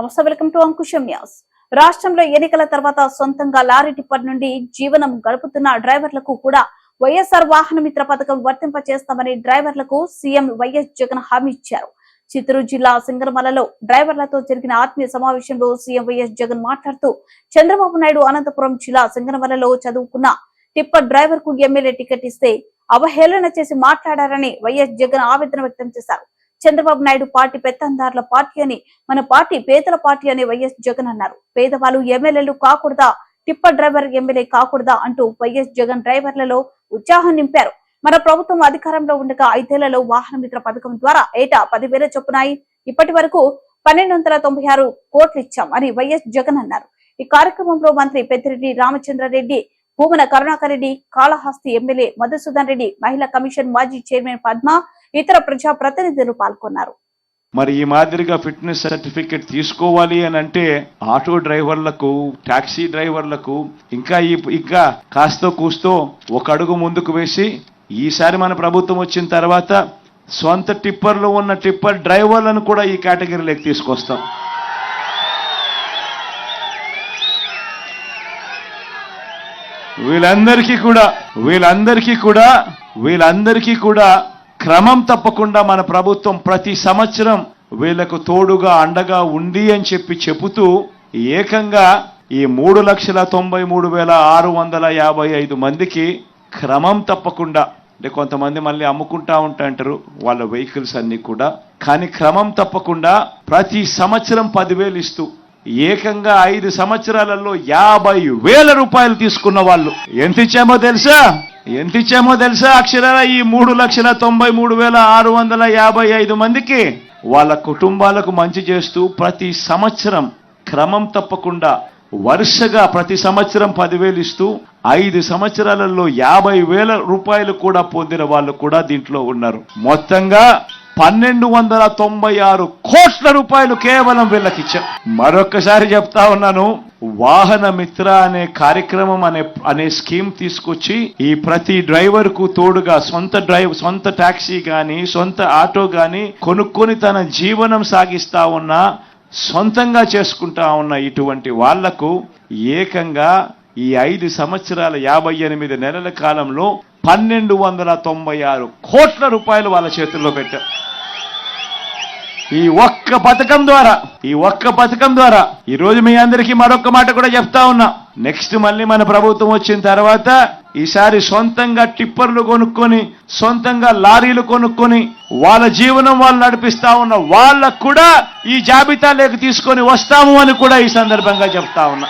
నమస్తే welcome to Ankusam news. రాష్ట్రంలో ఎన్నికల తర్వాత సొంతంగా లారీ టిప్పర్ నుండి జీవనం గడుపుతున్న డ్రైవర్లకు కూడా వైఎస్ఆర్ వాహన మిత్ర పథకం వర్తింప చేస్తామని డ్రైవర్లకు సీఎం వైఎస్ జగన్ హామీ ఇచ్చారు. చిత్తూరు జిల్లా సింగరమలలో డ్రైవర్లతో జరిగిన ఆత్మీయ సమావేశంలో సీఎం వైఎస్ జగన్ మాట్లాడుతూ చంద్రబాబు నాయుడు అనంతపురం జిల్లా సింగరమలలో చదువుకున్న టిప్పర్ డ్రైవర్కు ఎమ్మెల్యే టికెట్ ఇస్తే అవహేళన చేసి మాట్లాడారని వైఎస్ జగన్ ఆవేదన వ్యక్తం చేశారు. చంద్రబాబు నాయుడు పార్టీ పెత్తందారుల పార్టీ అని మన పార్టీ పేదల పార్టీ అని వైఎస్ జగన్ అన్నారు. పేదవాళ్ళు ఎమ్మెల్యేలు కాకూడదా? టిప్పర్ డ్రైవర్ ఎమ్మెల్యే కాకూడదా? అంటూ వైఎస్ జగన్ డ్రైవర్లలో ఉత్సాహం నింపారు. మన ప్రభుత్వం అధికారంలో ఉండగా ఐదేళ్ళలో వాహన మిత్ర పథకం ద్వారా ఏటా పదివేల చొప్పునాయి. ఇప్పటి వరకు పన్నెండు వందల తొంభై ఆరు కోట్లు ఇచ్చాం అని వైఎస్ జగన్ అన్నారు. ఈ కార్యక్రమంలో మంత్రి పెద్దిరెడ్డి రామచంద్రారెడ్డి భూమన కరుణాకర్ రెడ్డి కాళహస్తి ఎమ్మెల్యే మధుసూదన్ రెడ్డి మహిళా కమిషన్ మాజీ చైర్మన్ పద్మ ఇతర ప్రజా ప్రతినిధులు పాల్గొన్నారు. మరి ఈ మాదిరిగా ఫిట్నెస్ సర్టిఫికెట్ తీసుకోవాలి అని అంటే ఆటో డ్రైవర్లకు టాక్సీ డ్రైవర్లకు ఇంకా ఈ ఇంకా కాస్తో కూస్తో ఒక అడుగు ముందుకు వేసి ఈసారి మన ప్రభుత్వం వచ్చిన తర్వాత సొంత టిప్పర్లో ఉన్న టిప్పర్ డ్రైవర్లను కూడా ఈ కేటగిరీలోకి తీసుకొస్తాం. వీళ్ళందరికీ కూడా వీళ్ళందరికీ కూడా వీళ్ళందరికీ కూడా క్రమం తప్పకుండా మన ప్రభుత్వం ప్రతి సంవత్సరం వీళ్ళకు తోడుగా అండగా ఉంది అని చెప్పి చెబుతూ ఏకంగా ఈ మూడు లక్షల తొంభై మూడు వేల ఆరు వందల యాభై ఐదు మందికి క్రమం తప్పకుండా అంటే కొంతమంది మళ్ళీ అమ్ముకుంటా ఉంటా అంటారు వాళ్ళ వెహికల్స్ అన్ని కూడా. కానీ క్రమం తప్పకుండా ప్రతి సంవత్సరం పదివేలు ఇస్తూ ఏకంగా ఐదు సంవత్సరాలలో యాభై వేల రూపాయలు తీసుకున్న వాళ్ళు. ఎంత ఇచ్చామో తెలుసా? ఎంత ఇచ్చామో తెలుసా అక్షరాల? ఈ మూడు లక్షల తొంభై మూడు వేల ఆరు వందల యాభై ఐదు మందికి వాళ్ళ కుటుంబాలకు మంచి చేస్తూ ప్రతి సంవత్సరం క్రమం తప్పకుండా వరుసగా ప్రతి సంవత్సరం పదివేలు ఇస్తూ ఐదు సంవత్సరాలలో యాభై వేల రూపాయలు కూడా పొందిన వాళ్ళు కూడా దీంట్లో ఉన్నారు. మొత్తంగా పన్నెండు వందల తొంభై ఆరు కోట్ల రూపాయలు కేవలం వీళ్ళకిచ్చాం. మరొకసారి చెప్తా ఉన్నాను వాహన మిత్ర అనే కార్యక్రమం అనే అనే స్కీమ్ తీసుకొచ్చి ఈ ప్రతి డ్రైవర్కు తోడుగా సొంత డ్రైవ్ సొంత టాక్సీ కానీ సొంత ఆటో కానీ కొనుక్కొని తన జీవనం సాగిస్తా ఉన్న సొంతంగా చేసుకుంటా ఉన్న ఇటువంటి వాళ్ళకు ఏకంగా ఈ ఐదు సంవత్సరాల యాభై ఎనిమిది నెలల కాలంలో పన్నెండు వందల తొంభై ఆరు కోట్ల రూపాయలు వాళ్ళ చేతుల్లో పెట్టారు ఈ ఒక్క పథకం ద్వారా ఈ ఒక్క పథకం ద్వారా ఈ రోజు మీ అందరికీ మరొక మాట కూడా చెప్తా ఉన్నా. నెక్స్ట్ మళ్ళీ మన ప్రభుత్వం వచ్చిన తర్వాత ఈసారి సొంతంగా టిప్పర్లు కొనుక్కొని సొంతంగా లారీలు కొనుక్కొని వాళ్ళ జీవనం వాళ్ళు నడిపిస్తా ఉన్న వాళ్ళకు కూడా ఈ జాబితాలోకి తీసుకొని వస్తాము అని కూడా ఈ సందర్భంగా చెప్తా ఉన్నా.